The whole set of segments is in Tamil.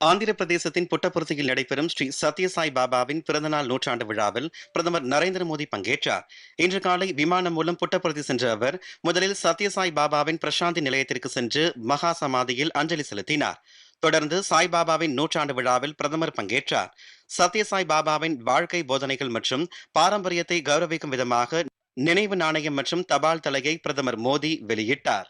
ஆந்திர பிரதேசத்தின் புட்டபர்த்தியில் நடைபெறும் ஸ்ரீ சத்யசாய் பாபாவின் பிறந்தநாள் நூற்றாண்டு விழாவில் பிரதமர் நரேந்திர மோடி பங்கேற்றார். இன்று காலை விமானம் மூலம் புட்டபர்த்தி சென்ற அவர் முதலில் சத்யசாய் பாபாவின் பிரசாந்தி நிலையத்திற்கு சென்று மகா சமாதியில் அஞ்சலி செலுத்தினார். தொடர்ந்து சாய்பாபாவின் நூற்றாண்டு விழாவில் பிரதமர் பங்கேற்றார். சத்யசாய் பாபாவின் வாழ்க்கை போதனைகள் மற்றும் பாரம்பரியத்தை கௌரவிக்கும் விதமாக நினைவு நாணயம் மற்றும் தபால் தலையை பிரதமர் மோடி வெளியிட்டார்.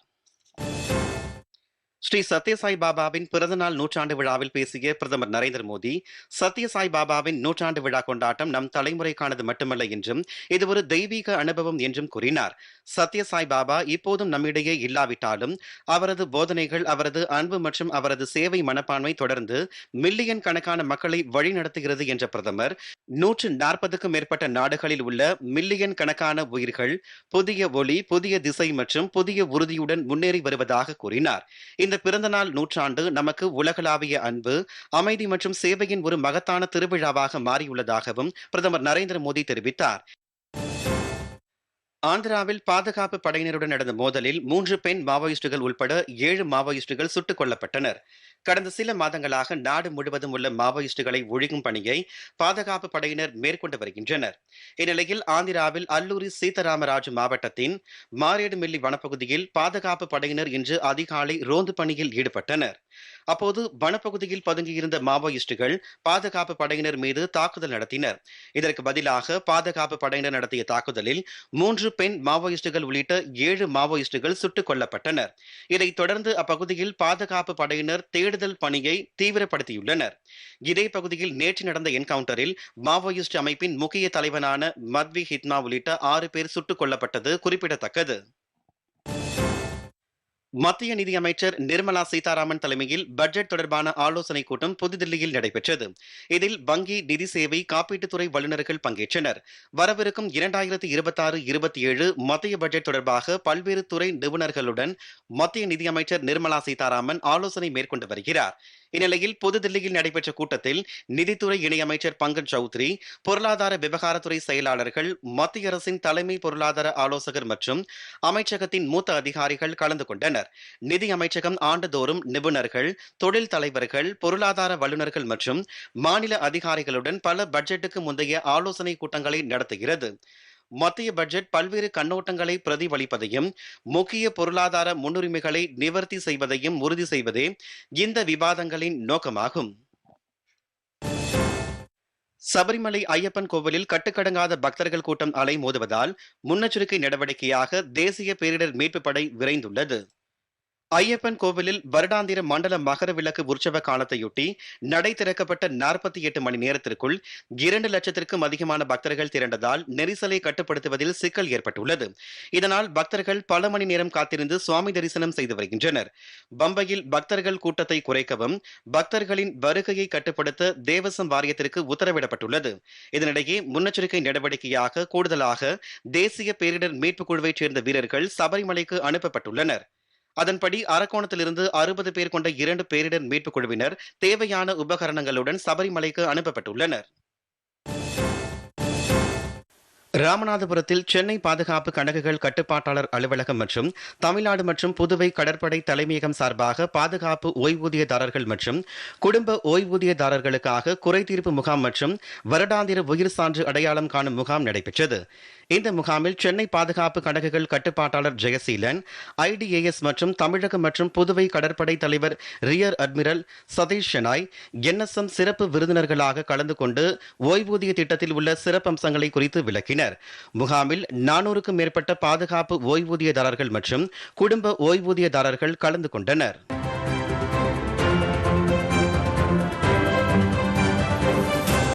ஸ்ரீ சத்யசாய் பாபாவின் பிறந்தநாள் நூற்றாண்டு விழாவில் பேசிய பிரதமர் நரேந்திர மோடி சத்யசாய் பாபாவின் நூற்றாண்டு விழா கொண்டாட்டம் நம் தலைமுறைக்கானது மட்டுமல்ல என்றும் இது ஒரு தெய்வீக அனுபவம் என்றும் கூறினார். சத்யசாய் பாபா இப்போதும் நம்மிடையே இல்லாவிட்டாலும் அவரது போதனைகள் அவரது அன்பு மற்றும் அவரது சேவை மனப்பான்மை தொடர்ந்து மில்லியன் கணக்கான மக்களை வழிநடத்துகிறது என்ற பிரதமர் நூற்று நாற்பதுக்கும் மேற்பட்ட நாடுகளில் உள்ள மில்லியன் கணக்கான உயிர்கள் புதிய ஒளி புதிய திசை மற்றும் புதிய உறுதியுடன் முன்னேறி வருவதாக கூறினார். இந்த பிறந்தநாள் நூற்றாண்டு நமக்கு உலகளாவிய அன்பு அமைதி மற்றும் சேவையின் ஒரு மகத்தான திருவிழாவாக மாறியுள்ளதாகவும் பிரதமர் நரேந்திர மோடி தெரிவித்தார். ஆந்திராவில் பாதுகாப்பு படையினருடன் நடந்த மோதலில் மூன்று பெண் மாவோயிஸ்டுகள் உட்பட ஏழு மாவோயிஸ்டுகள் சுட்டுக் கொல்லப்பட்டனர். கடந்த சில மாதங்களாக நாடு முழுவதும் உள்ள மாவோயிஸ்டுகளை ஒழிக்கும் பணியை பாதுகாப்பு படையினர் மேற்கொண்டு வருகின்றனர். இந்நிலையில் ஆந்திராவில் அல்லூரி சீதாராமராஜு மாவட்டத்தின் மாரேடுமில்லி வனப்பகுதியில் பாதுகாப்பு படையினர் இன்று அதிகாலை ரோந்து பணியில் ஈடுபட்டனர். அப்போது வனப்பகுதியில் பதுங்கியிருந்த மாவோயிஸ்டுகள் பாதுகாப்பு படையினர் மீது தாக்குதல் நடத்தினர். இதற்கு பதிலாக பாதுகாப்பு படையினர் நடத்திய தாக்குதலில் மூன்று பெண் மாவோயிஸ்டுகள் உள்ளிட்ட ஏழு மாவோயிஸ்டுகள் சுட்டுக் கொல்லப்பட்டனர். இதைத் தொடர்ந்து அப்பகுதியில் பாதுகாப்பு படையினர் தேடுதல் பணியை தீவிரப்படுத்தியுள்ளனர். இதே பகுதியில் நேற்று நடந்த என்கவுண்டரில் மாவோயிஸ்ட் அமைப்பின் முக்கிய தலைவனான மத்வி ஹித்மா உள்ளிட்ட ஆறு பேர் சுட்டுக் கொல்லப்பட்டது குறிப்பிடத்தக்கது. மத்திய நிதியமைச்சர் நிர்மலா சீதாராமன் தலைமையில் பட்ஜெட் தொடர்பான ஆலோசனைக் கூட்டம் புதுதில்லியில் நடைபெற்றது. இதில் வங்கி நிதி சேவை காப்பீட்டுத்துறை வல்லுநர்கள் பங்கேற்றனர். வரவிருக்கும் இரண்டாயிரத்தி இருபத்தி ஆறு இருபத்தி ஏழு மத்திய பட்ஜெட் தொடர்பாக பல்வேறு துறை நிபுணர்களுடன் மத்திய நிதியமைச்சர் நிர்மலா சீதாராமன் ஆலோசனை மேற்கொண்டு வருகிறார். இந்நிலையில் புதுதில்லியில் நடைபெற்ற கூட்டத்தில் நிதித்துறை இணையமைச்சர் பங்கஜ் சௌத்ரி பொருளாதார விவகாரத்துறை செயலாளர்கள் மத்திய அரசின் தலைமை பொருளாதார ஆலோசகர் மற்றும் அமைச்சகத்தின் மூத்த அதிகாரிகள் கலந்து கொண்டனர். நிதி அமைச்சகம் ஆண்டுதோறும் நிபுணர்கள் தொழில் தலைவர்கள் பொருளாதார வல்லுநர்கள் மற்றும் மாநில அதிகாரிகளுடன் பல பட்ஜெட்டுக்கு முந்தைய ஆலோசனை கூட்டங்களை நடத்துகிறது. மத்திய பட்ஜெட் பல்வேறு கண்ணோட்டங்களை பிரதிபலிப்பதையும் முக்கிய பொருளாதார முன்னுரிமைகளை நிவர்த்தி செய்வதையும் உறுதி செய்வதே இந்த விவாதங்களின் நோக்கமாகும். சபரிமலை ஐயப்பன் கோவிலில் கட்டுக்கடங்காத பக்தர்கள் கூட்டம் அலை மோதுவதால் முன்னெச்சரிக்கை நடவடிக்கையாக தேசிய பேரிடர் மீட்பு படை விரைந்துள்ளது. ஐயப்பன் கோவிலில் வருடாந்திர மண்டல மகர விளக்கு உற்சவ காலத்தையொட்டி நடை திறக்கப்பட்ட நாற்பத்தி எட்டு மணி நேரத்திற்குள் இரண்டு லட்சத்திற்கும் அதிகமான பக்தர்கள் திரண்டதால் நெரிசலை கட்டுப்படுத்துவதில் சிக்கல் ஏற்பட்டுள்ளது. இதனால் பக்தர்கள் பல மணி நேரம் காத்திருந்து சுவாமி தரிசனம் செய்து வருகின்றனர். பம்பையில் பக்தர்கள் கூட்டத்தை குறைக்கவும் பக்தர்களின் வருகையை கட்டுப்படுத்த தேவசம் வாரியத்திற்கு உத்தரவிடப்பட்டுள்ளது. இதனிடையே முன்னெச்சரிக்கை நடவடிக்கையாக கூடுதலாக தேசிய பேரிடர் மீட்புக் குழுவைச் சேர்ந்த வீரர்கள் சபரிமலைக்கு அனுப்பப்பட்டுள்ளனர். அதன்படி அரக்கோணத்திலிருந்து அறுபது பேர் கொண்ட இரண்டு பேரிடர் மீட்புக் குழுவினர் தேவையான உபகரணங்களுடன் சபரிமலைக்கு அனுப்பப்பட்டுள்ளனர். ராமநாதபுரத்தில் சென்னை பாதுகாப்பு கணக்குகள் கட்டுப்பாட்டாளர் அலுவலகம் மற்றும் தமிழ்நாடு மற்றும் புதுவை கடற்படை தலைமையகம் சார்பாக பாதுகாப்பு ஓய்வூதியதாரர்கள் மற்றும் குடும்ப ஓய்வூதியதாரர்களுக்காக குறைதீர்ப்பு முகாம் மற்றும் வருடாந்திர உயிர் சான்று அடையாளம் காணும் முகாம் நடைபெற்றது. இந்த முகாமில் சென்னை பாதுகாப்பு கணக்குகள் கட்டுப்பாட்டாளர் ஜெயசீலன் ஐடிஏஎஸ் மற்றும் தமிழகம் மற்றும் புதுவை கடற்படை தலைவர் rear admiral Satish Shenoy NSM சிறப்பு விருந்தினர்களாக கலந்து கொண்டு ஓய்வூதிய திட்டத்தில் உள்ள சிறப்பம்சங்களை குறித்து விளக்கினர். முகாமில் நானூறுக்கும் மேற்பட்ட பாதுகாப்பு ஓய்வூதியதாரர்கள் மற்றும் குடும்ப ஓய்வூதியதாரர்கள் கலந்து கொண்டனர்.